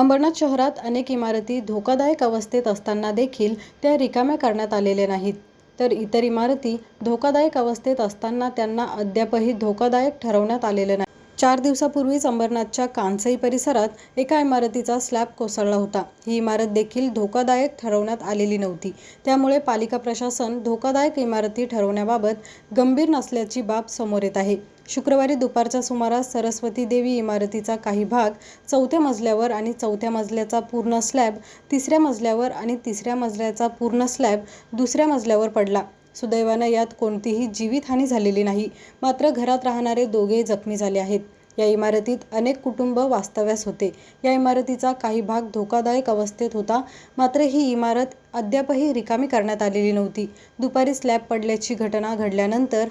अंबरनाथ शहरात अनेक इमारती धोकादायक अवस्थेत असताना देखील त्या रिकाम्या करण्यात आलेल्या नाहीत. तर इतर इमारती धोकादायक अवस्थेत असताना त्यांना अद्यापही धोकादायक ठरवण्यात आलेलं नाही. चार दिवसापूर्वीच अंबरनाथच्या कांसई परिसरात एका इमारतीचा स्लॅब कोसळला होता. ही इमारत देखील धोकादायक ठरवण्यात आलेली नव्हती. त्यामुळे पालिका प्रशासन धोकादायक इमारती ठरवण्याबाबत गंभीर नसल्याची बाब समोर येत आहे. शुक्रवारी दुपारच्या सुमारास सरस्वती देवी इमारतीचा काही भाग चौथ्या मजल्यावर आणि चौथ्या मजल्याचा पूर्ण स्लॅब तिसऱ्या मजल्यावर आणि तिसऱ्या मजल्याचा पूर्ण स्लॅब दुसऱ्या मजल्यावर पडला. सुदैवानं यात कोणतीही जीवितहानी झालेली नाही. मात्र घरात राहणारे दोघे जखमी झाले आहेत. या इमारतीत अनेक कुटुंब वास्तव्यास होते. या इमारतीचा काही भाग धोकादायक अवस्थेत होता. मात्र ही इमारत अद्यापही रिकामी करण्यात आलेली नव्हती. दुपारी स्लॅब पडल्याची घटना घडल्यानंतर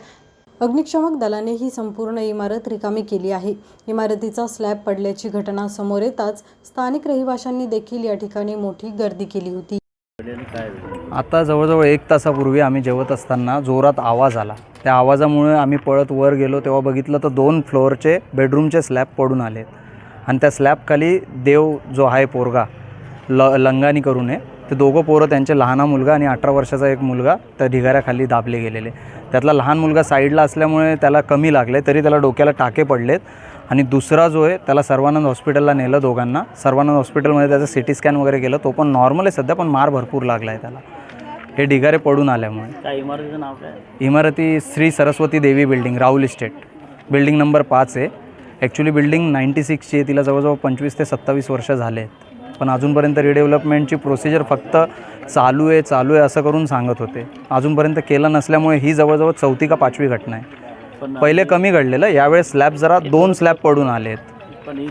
अग्निशमक दलाने ही संपूर्ण इमारत रिकामी केली आहे. इमारतीचा स्लॅब पडल्याची घटना समोर येताच स्थानिक रहिवाशांनी देखील या ठिकाणी मोठी गर्दी केली होती. आता जवळजवळ एक तासापूर्वी आम्ही जेवत असताना जोरात आवाज आला. त्या आवाजामुळे आम्ही पळत वर गेलो तेव्हा बघितलं तर दोन फ्लोअरचे बेडरूमचे स्लॅब पडून आले आणि त्या स्लॅबखाली देव जो आहे पोरगा ल लंगानी करून आहे ते दोघं पोरं त्यांचे लहाना मुलगा आणि अठरा वर्षाचा एक मुलगा त्या ढिगाऱ्याखाली दाबले गेलेले. त्यातला लहान मुलगा साईडला असल्यामुळे त्याला कमी लागले तरी त्याला डोक्याला टाके पडलेत. आणि दुसरा जो आहे त्याला सर्वानंद हॉस्पिटलला नेलं दोघांना. सर्वानंद हॉस्पिटलमध्ये त्याचं सी टी स्कॅन वगैरे केलं तो पण नॉर्मल आहे सध्या पण मार भरपूर लागला आहे त्याला. हे ढिगारे पडून आल्यामुळे. काय इमारतीचं नाव काय? इमारती Shri Saraswati Devi building Rahul estate. Building number पाच आहे. ॲक्च्युली बिल्डिंग नाईंटी सिक्सची आहे तिला जवळजवळ पंचवीस ते सत्तावीस वर्ष झाले आहेत पण अजूनपर्यंत रिडेव्हलपमेंटची प्रोसिजर फक्त चालू आहे चालू आहे असं करून सांगत होते. अजूनपर्यंत केलं नसल्यामुळे ही जवळजवळ चौथी का पाचवी घटना आहे. पहिले कमी घडलेलं यावेळेस स्लॅब जरा दोन स्लॅब पडून आले आहेत ही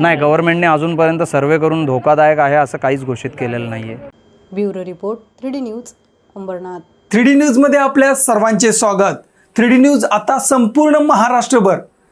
नाही गव्हर्नमेंटने अजूनपर्यंत सर्वे करून धोकादायक आहे असं काहीच घोषित केलेलं नाही आहे bureau report three D news Ambernath. Three D न्यूजमध्ये आपल्या सर्वांचे स्वागत. थ्री डी न्यूज आता संपूर्ण महाराष्ट्रभर.